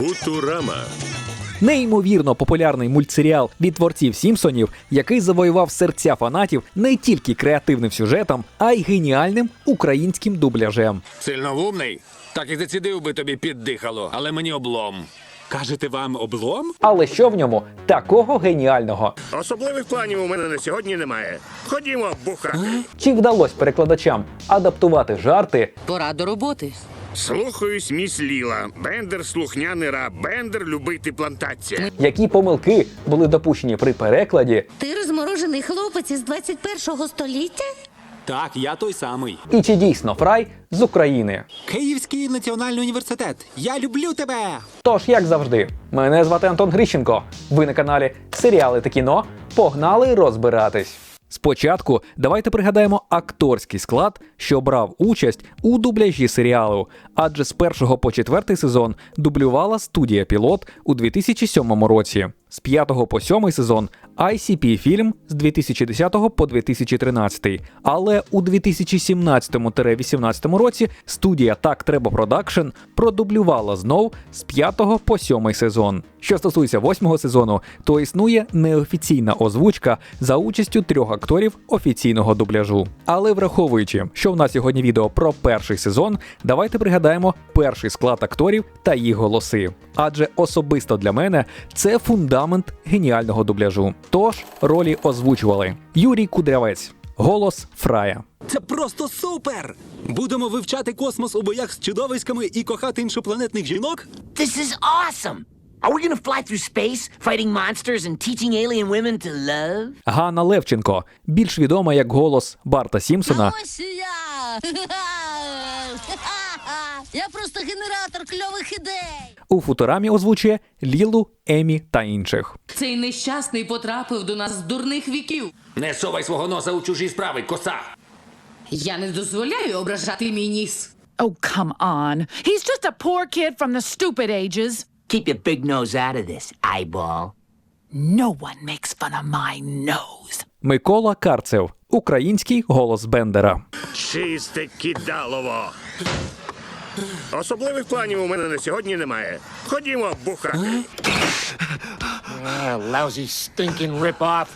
Футурама. Неймовірно популярний мультсеріал від творців Сімпсонів, який завоював серця фанатів не тільки креативним сюжетом, а й геніальним українським дубляжем. Сильновумний? Так і зацідив би тобі піддихало, але мені облом. Кажете вам облом? Але що в ньому такого геніального? Особливих планів у мене на сьогодні немає. Ходімо, бухати. Чи вдалося перекладачам адаптувати жарти Пора до роботи. Слухаюсь, міс Ліла. Бендер слухняний раб. Бендер любити плантація. які помилки були допущені при перекладі, Ти розморожений хлопець із 21-го століття? Так, я той самий. і чи дійсно Фрай з України. Київський національний університет. Я люблю тебе. Тож, як завжди, мене звати Антон Грищенко. Ви на каналі Серіали та кіно. Погнали розбиратись. Спочатку давайте пригадаємо акторський склад, що брав участь у дубляжі серіалу, адже з першого по четвертий сезон дублювала студія Пілот у 2007 році. З п'ятого по сьомий сезон ICP фільм з 2010 по 2013. Але у 2017-18 році студія Так Треба Продакшн продублювала знов з 5 по 7 сезон. Що стосується восьмого сезону, то існує неофіційна озвучка за участю трьох акторів офіційного дубляжу. Але враховуючи, що в нас сьогодні відео про перший сезон, давайте пригадаємо перший склад акторів та їх голоси. Адже особисто для мене це фундамент геніального дубляжу. Тож ролі озвучували Юрій Кудрявець, голос Фрая. Це просто супер! Будемо вивчати космос у боях з чудовиськами і кохати іншопланетних жінок? This is awesome! Are we gonna fly through space, fighting monsters and teaching alien women to love? Ганна Левченко, більш відома як голос Барта Сімпсона, Ось і я! Я просто генератор кльових ідей. У футурамі озвучує Лілу, Емі та інших. Цей нещасний потрапив до нас з дурних віків. Не совай свого носа у чужі справи, коса. Я не дозволяю ображати мій ніс. Oh, come on. He's just a poor kid from the stupid ages. Keep your big nose out of this, eyeball. No one makes fun of my nose. Микола Карцев, український голос Бендера. Чисте кидалово. Особливих планів у мене на сьогодні немає. Ходімо, бухати. lousy, stinking rip-off.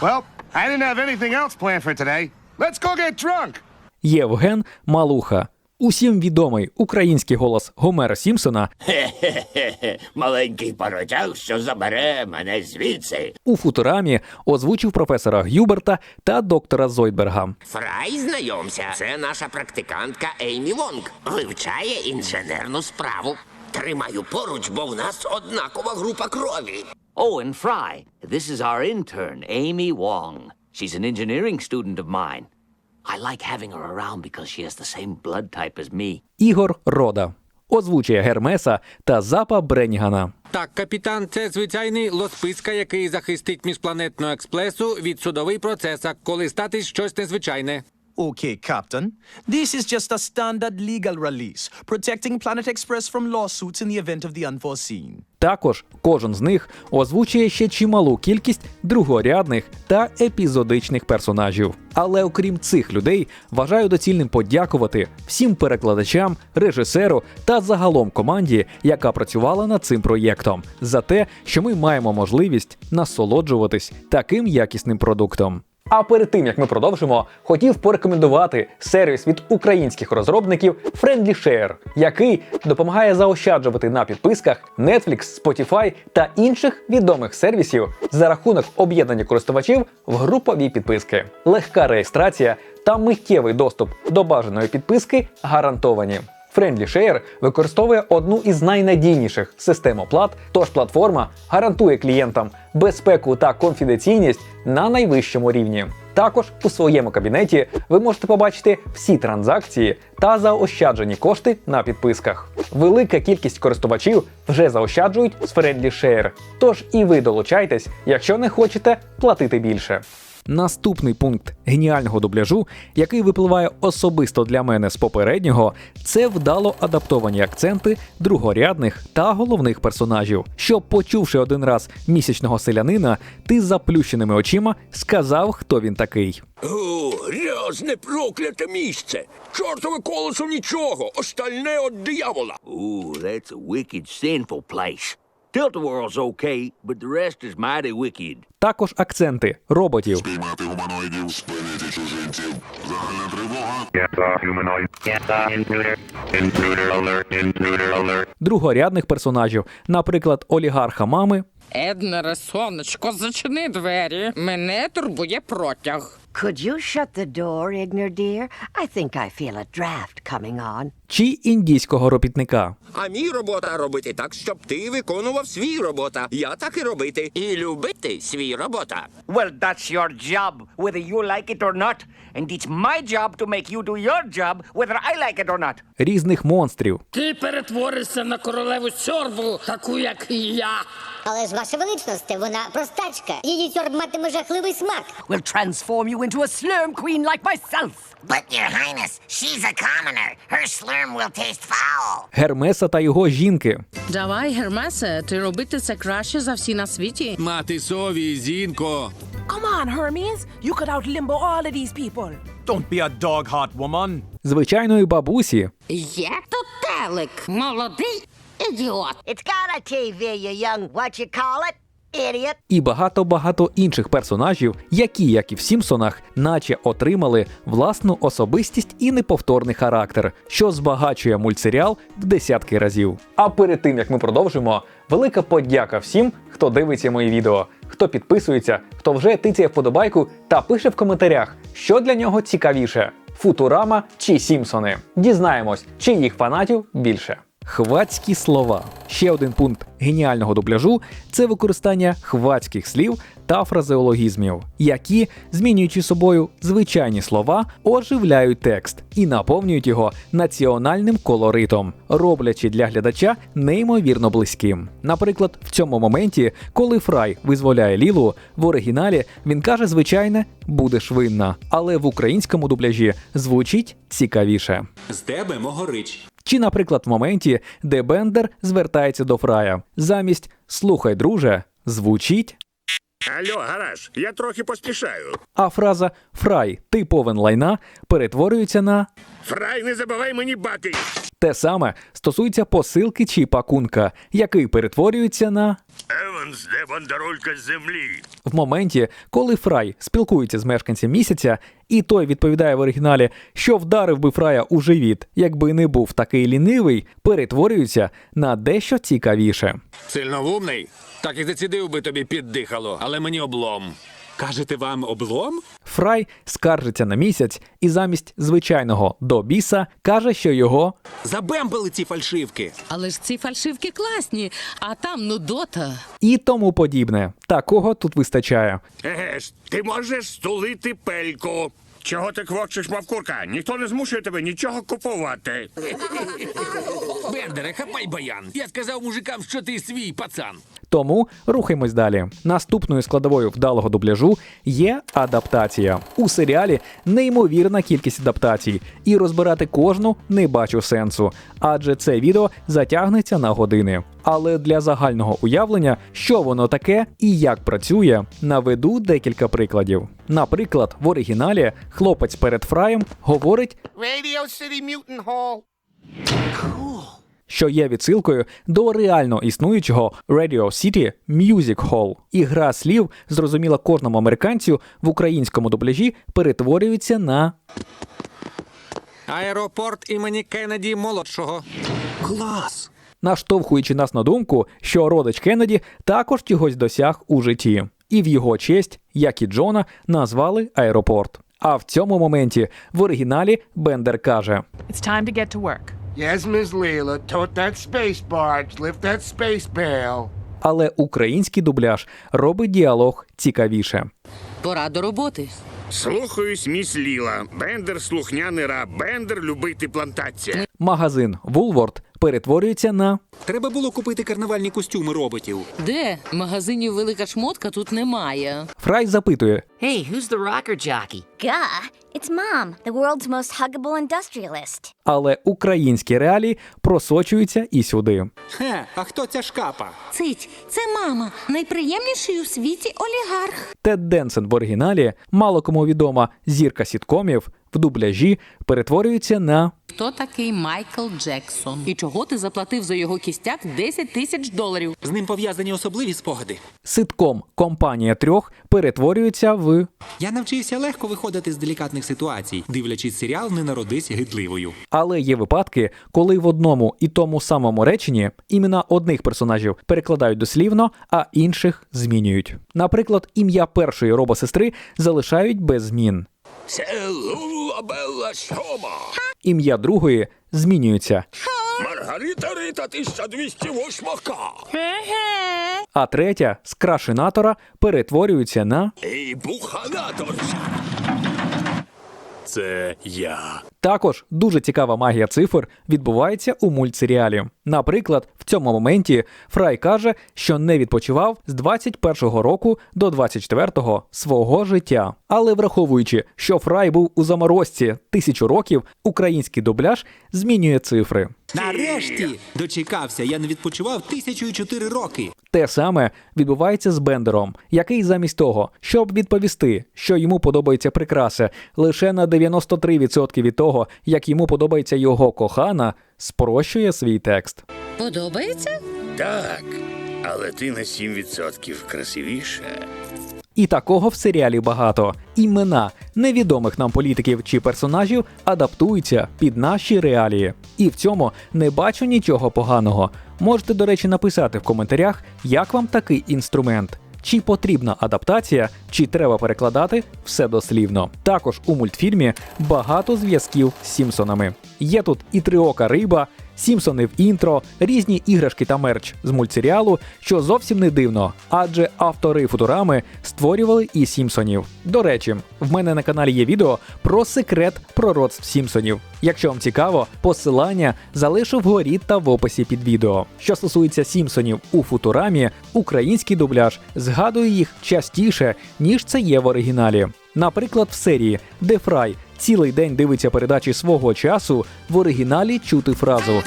Well, I didn't have anything else planned for today. Let's go get drunk. Євген Малуха. Усім відомий український голос Гомера Сімпсона Хе-хе-хе, маленький паротяг, що забере мене звідси. у футурамі озвучив професора Гюберта та доктора Зойдберга. Фрай, знайомся, це наша практикантка Еймі Вонг. Вивчає інженерну справу. Тримаю поруч, бо в нас однакова група крові. Oh, and Fry, this is our intern, Amy Wong. She's an engineering student of mine. I like having her around because she has the same blood type as me. Ігор Рода озвучує Гермеса та Запа Бренгана. Так, капітан, це звичайний лосписка, який захистить міжпланетного експресу від судовий процеса, коли статись щось незвичайне. Okay, Captain. This is just a standard legal release, protecting Planet Express from lawsuits in the event of the unforeseen. Також кожен з них озвучує ще чималу кількість другорядних та епізодичних персонажів. Але окрім цих людей, вважаю доцільним подякувати всім перекладачам, режисеру та загалом команді, яка працювала над цим проєктом, за те, що ми маємо можливість насолоджуватись таким якісним продуктом. А перед тим як ми продовжимо, хотів порекомендувати сервіс від українських розробників FriendlyShare, який допомагає заощаджувати на підписках Netflix, Spotify та інших відомих сервісів за рахунок об'єднання користувачів в групові підписки. Легка реєстрація та миттєвий доступ до бажаної підписки гарантовані. FriendlyShare використовує одну із найнадійніших систем оплат, тож платформа гарантує клієнтам безпеку та конфіденційність на найвищому рівні. Також у своєму кабінеті ви можете побачити всі транзакції та заощаджені кошти на підписках. Велика кількість користувачів вже заощаджують з FriendlyShare, тож і ви долучайтесь, якщо не хочете платити більше. Наступний пункт геніального дубляжу, який випливає особисто для мене з попереднього, це вдало адаптовані акценти другорядних та головних персонажів. Щоб, почувши один раз місячного селянина, ти заплющеними очима сказав, хто він такий. О, грязне прокляте місце. Чортове колесо нічого, остальне од диявола. Ooh, that's a wicked, sinful place. Tilt-a-whirl's okay, but the rest is mighty wicked. Також акценти роботів. Спіймати гуманоїдів, спинити чужинців. Загальна тривога. другорядних персонажів, наприклад, олігарха мами, Еднере, сонечко, зачини двері. Мене турбує протяг. Could you shut the door, Igner dear? I think I feel a draft coming on. чи індійського робітника. А мій робота робити так, щоб ти виконував свій робота. Я так і робити. І любити свій робота. Well, that's your job, whether you like it or not. And it's my job to make you do your job, whether I like it or not. різних монстрів, Ти перетворишся на королеву сьорбу, таку як і я. Але ж ваша величність, вона простачка. Її сьорб матиме жахливий смак. We'll transform you into a slurm queen like myself. But, your highness, she's a commoner. Her slurm will taste foul. Гермеса та його жінки, Давай, Гермесе, ти робити це краще за всі на світі. Мати сові, зінко. Come on, Hermes. You could outlimbo all of these people. Don't be a dog heart woman. звичайної бабусі, Як то телек? Молодий ідіот. It's got a TV, you young what you call it, idiot. і багато-багато інших персонажів, які, як і в Сімпсонах, наче отримали власну особистість і неповторний характер, що збагачує мультсеріал в десятки разів. А перед тим як ми продовжимо, велика подяка всім, хто дивиться мої відео, хто підписується, хто вже тицяє вподобайку та пише в коментарях, що для нього цікавіше: Футурама чи Сімпсони. Дізнаємось, чиїх фанатів більше. Хвацькі слова. Ще один пункт геніального дубляжу це використання хвацьких слів та фразеологізмів, які, змінюючи собою звичайні слова, оживляють текст і наповнюють його національним колоритом, роблячи для глядача неймовірно близьким. Наприклад, в цьому моменті, коли Фрай визволяє Лілу, в оригіналі він каже звичайне будеш винна, але в українському дубляжі звучить цікавіше. З тебе могорич. Чи, наприклад, в моменті, де Бендер звертається до Фрая, замість Слухай, друже, звучить, Алло, гараж, я трохи поспішаю. а фраза Фрай, ти повен лайна перетворюється на Фрай, не забувай мені баки. Те саме стосується посилки чи пакунка, який перетворюється на Еванс, де бандеролька з землі. в моменті, коли Фрай спілкується з мешканцем місяця, і той відповідає в оригіналі, що вдарив би Фрая у живіт, якби не був такий лінивий, перетворюється на дещо цікавіше. Сильно вумний? Так і зацідив би тобі піддихало, але мені облом. Кажете вам облом? Фрай скаржиться на місяць і замість звичайного до біса каже, що його Забембали ці фальшивки. Але ж ці фальшивки класні, а там нудота. і тому подібне. Такого тут вистачає. Еге ж, ти можеш стулити пельку. Чого ти квокчеш, мов курка? Ніхто не змушує тебе нічого купувати. Бендере, хапай баян. Я сказав мужикам, що ти свій пацан. Тому рухаємось далі. Наступною складовою вдалого дубляжу є адаптація. У серіалі неймовірна кількість адаптацій, і розбирати кожну не бачу сенсу, адже це відео затягнеться на години. Але для загального уявлення, що воно таке і як працює, наведу декілька прикладів. Наприклад, в оригіналі хлопець перед фраєм говорить Radio City Mutant Hall. Що є відсилкою до реально існуючого Radio City Music Hall. І гра слів, зрозуміла кожному американцю в українському дубляжі, перетворюється на Аеропорт імені Кеннеді молодшого. Клас! наштовхуючи нас на думку, що родич Кеннеді також чогось досяг у житті, і в його честь, як і Джона, назвали аеропорт. А в цьому моменті в оригіналі Бендер каже: It's time to get to work. Yes, Miss Leela, tote that space barge, lift that space pail. але український дубляж робить діалог цікавіше. Пора до роботи. Слухаюсь, міс Ліла. Бендер слухняний раб. Бендер любити плантація. Магазин Вулворд перетворюється на Треба було купити карнавальні костюми роботів. Де? Магазинів велика шмотка тут немає. Фрай запитує, Hey, who's the rocker jockey? Gah, it's Mom, the world's most huggable industrialist. Але українські реалії просочуються і сюди. Хе, а хто ця шкапа? Цить, це мама, найприємніший у світі олігарх. Тед Денсен в оригіналі, мало кому відома зірка сіткомів, в дубляжі перетворюється на Хто такий Майкл Джексон? І чого ти заплатив за його кістяк 10 тисяч доларів? З ним пов'язані особливі спогади. ситком Компанія трьох перетворюється в Я навчився легко виходити з делікатних ситуацій, дивлячись серіал Не народись гидливою. Але є випадки, коли в одному і тому самому реченні імена одних персонажів перекладають дослівно, а інших змінюють. Наприклад, ім'я першої робосестри залишають без змін. Це Лула Белла Сьома. Ім'я другої змінюється, Маргарита Рита 1208 К. а третя з крашенатора перетворюється на І буханатор. Це я. Також дуже цікава магія цифр відбувається у мультсеріалі. Наприклад, в цьому моменті Фрай каже, що не відпочивав з 21-го року до 24-го свого життя. Але враховуючи, що Фрай був у заморозці тисячу років, український дубляж змінює цифри. Нарешті дочекався, я не відпочивав тисячу і чотири роки. Те саме відбувається з Бендером, який замість того, щоб відповісти, що йому подобаються прикраси, лише на 93% від того, як йому подобається його кохана, спрощує свій текст. Подобається? Так, але ти на 7% красивіша. І такого в серіалі багато. Імена невідомих нам політиків чи персонажів адаптуються під наші реалії. І в цьому не бачу нічого поганого. Можете, до речі, написати в коментарях, як вам такий інструмент. Чи потрібна адаптація, чи треба перекладати все дослівно. Також у мультфільмі багато зв'язків з Сімпсонами. Є тут і триока риба, Сімпсони в інтро, різні іграшки та мерч з мультсеріалу, що зовсім не дивно, адже автори футурами створювали і Сімпсонів. До речі, в мене на каналі є відео про секрет пророцтв Сімпсонів. Якщо вам цікаво, посилання залишу вгорі та в описі під відео. Що стосується Сімпсонів у футурамі, український дубляж згадує їх частіше, ніж це є в оригіналі. Наприклад, в серії, де Фрай цілий день дивиться передачі свого часу, в оригіналі чути фразу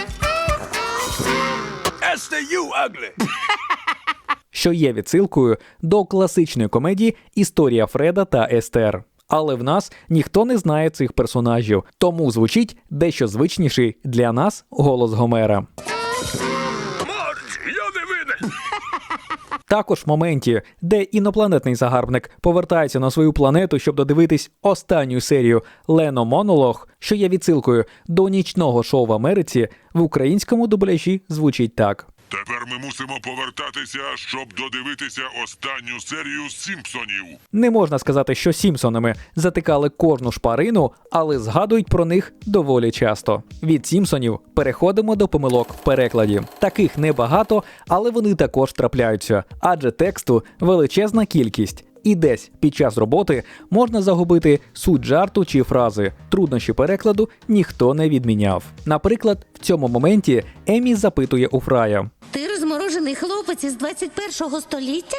що є відсилкою до класичної комедії Історія Фреда та Естер. Але в нас ніхто не знає цих персонажів, тому звучить дещо звичніший для нас голос Гомера. Також в моменті, де інопланетний загарбник повертається на свою планету, щоб додивитись останню серію Лено Монолог, що є відсилкою до нічного шоу в Америці, в українському дубляжі звучить так. Тепер ми мусимо повертатися, щоб додивитися останню серію Сімпсонів. Не можна сказати, що Сімпсонами затикали кожну шпарину, але згадують про них доволі часто. Від Сімпсонів переходимо до помилок в перекладі. Таких небагато, але вони також трапляються, адже тексту величезна кількість. І десь під час роботи можна загубити суть жарту чи фрази. Труднощі перекладу ніхто не відміняв. Наприклад, в цьому моменті Емі запитує у Фрая: Ти розморожений хлопець із 21-го століття?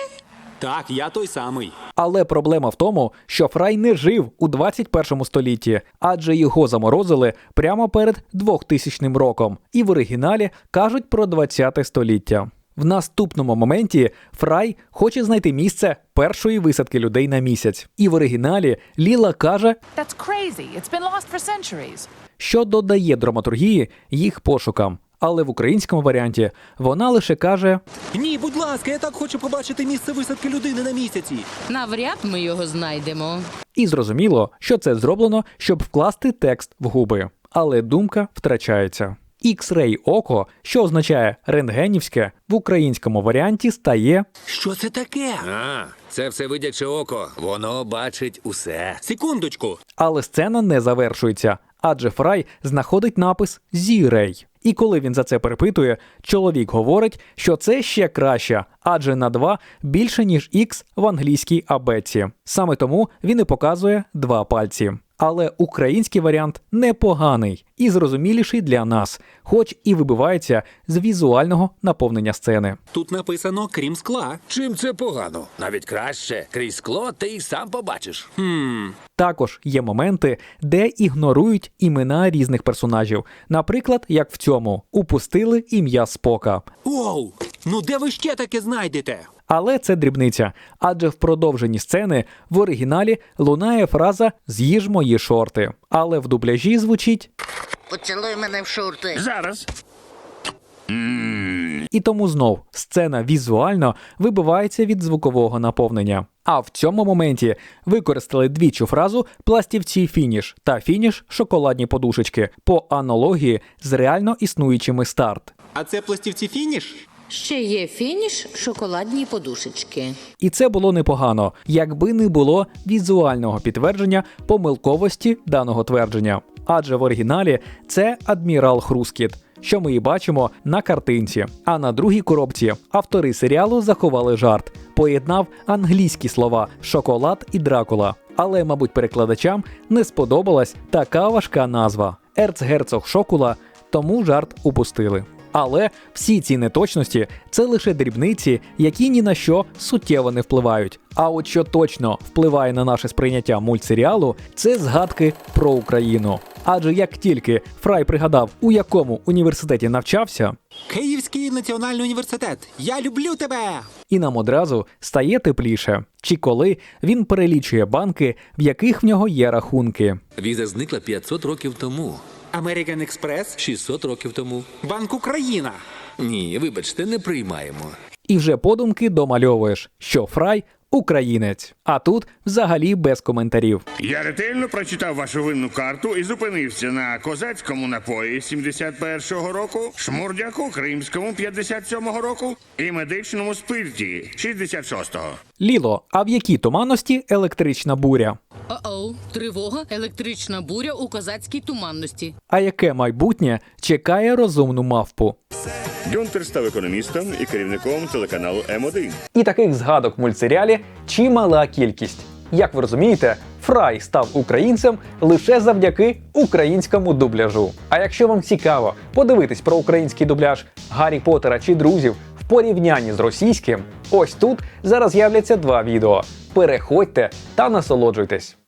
Так, я той самий. Але проблема в тому, що Фрай не жив у 21 столітті, адже його заморозили прямо перед 2000 роком, і в оригіналі кажуть про 20 століття. В наступному моменті Фрай хоче знайти місце першої висадки людей на місяць. І в оригіналі Ліла каже, That's crazy. It's been lost for centuries. що додає драматургії їх пошукам. Але в українському варіанті вона лише каже: Ні, будь ласка, я так хочу побачити місце висадки людини на місяці. Навряд ми його знайдемо. І зрозуміло, що це зроблено, щоб вкласти текст в губи. Але думка втрачається. X-Ray око, що означає рентгенівське, в українському варіанті стає Що це таке? А, це всевидяче око. Воно бачить усе. Секундочку. Але сцена не завершується, адже Фрай знаходить напис Зірей. І коли він за це перепитує, чоловік говорить, що це ще краще, адже на 2 більше ніж X в англійській абетці. Саме тому він і показує два пальці. Але український варіант непоганий і зрозуміліший для нас, хоч і вибивається з візуального наповнення сцени. Тут написано крім скла. Чим це погано? Навіть краще. Крізь скло ти й сам побачиш. Хм. Також є моменти, де ігнорують імена різних персонажів. Наприклад, як в цьому упустили ім'я Спока. Оу! Ну де ви ще таке знайдете? Але це дрібниця, адже в продовженні сцени в оригіналі лунає фраза З'їж мої шорти. Але в дубляжі звучить Поцілуй мене в шорти. Зараз. І тому знов сцена візуально вибивається від звукового наповнення. А в цьому моменті використали двічу фразу пластівці фініш та фініш шоколадні подушечки по аналогії з реально існуючими старт. А це пластівці фініш? Ще є фініш, шоколадні подушечки. І це було непогано, якби не було візуального підтвердження помилковості даного твердження. Адже в оригіналі це адмірал Хрускіт, що ми і бачимо на картинці. А на другій коробці автори серіалу заховали жарт, поєднав англійські слова шоколад і дракула. Але, мабуть, перекладачам не сподобалась така важка назва Ерцгерцог Шокула, тому жарт упустили. Але всі ці неточності це лише дрібниці, які ні на що суттєво не впливають. А от що точно впливає на наше сприйняття мультсеріалу, це згадки про Україну. Адже як тільки Фрай пригадав, у якому університеті навчався, Київський національний університет. Я люблю тебе! і нам одразу стає тепліше. Чи коли він перелічує банки, в яких в нього є рахунки. Віза зникла 500 років тому. American Express, 600 років тому. Банк Україна. Ні, вибачте, не приймаємо. І вже подумки домальовуєш, що Фрай українець. А тут взагалі без коментарів. Я ретельно прочитав вашу винну карту і зупинився на козацькому напої 71-го року, шмурдяку кримському 57-го року і медичному спирті 66-го. Ліло, а в якій туманності електрична буря? О-оу, тривога, електрична буря у козацькій туманності. А яке майбутнє чекає розумну мавпу? Гюнтер став економістом і керівником телеканалу М1. І таких згадок в мультсеріалі чимала кількість. Як ви розумієте, Фрай став українцем лише завдяки українському дубляжу. А якщо вам цікаво подивитись про український дубляж Гаррі Поттера чи друзів в порівнянні з російським, ось тут зараз з'являться два відео. Переходьте та насолоджуйтесь.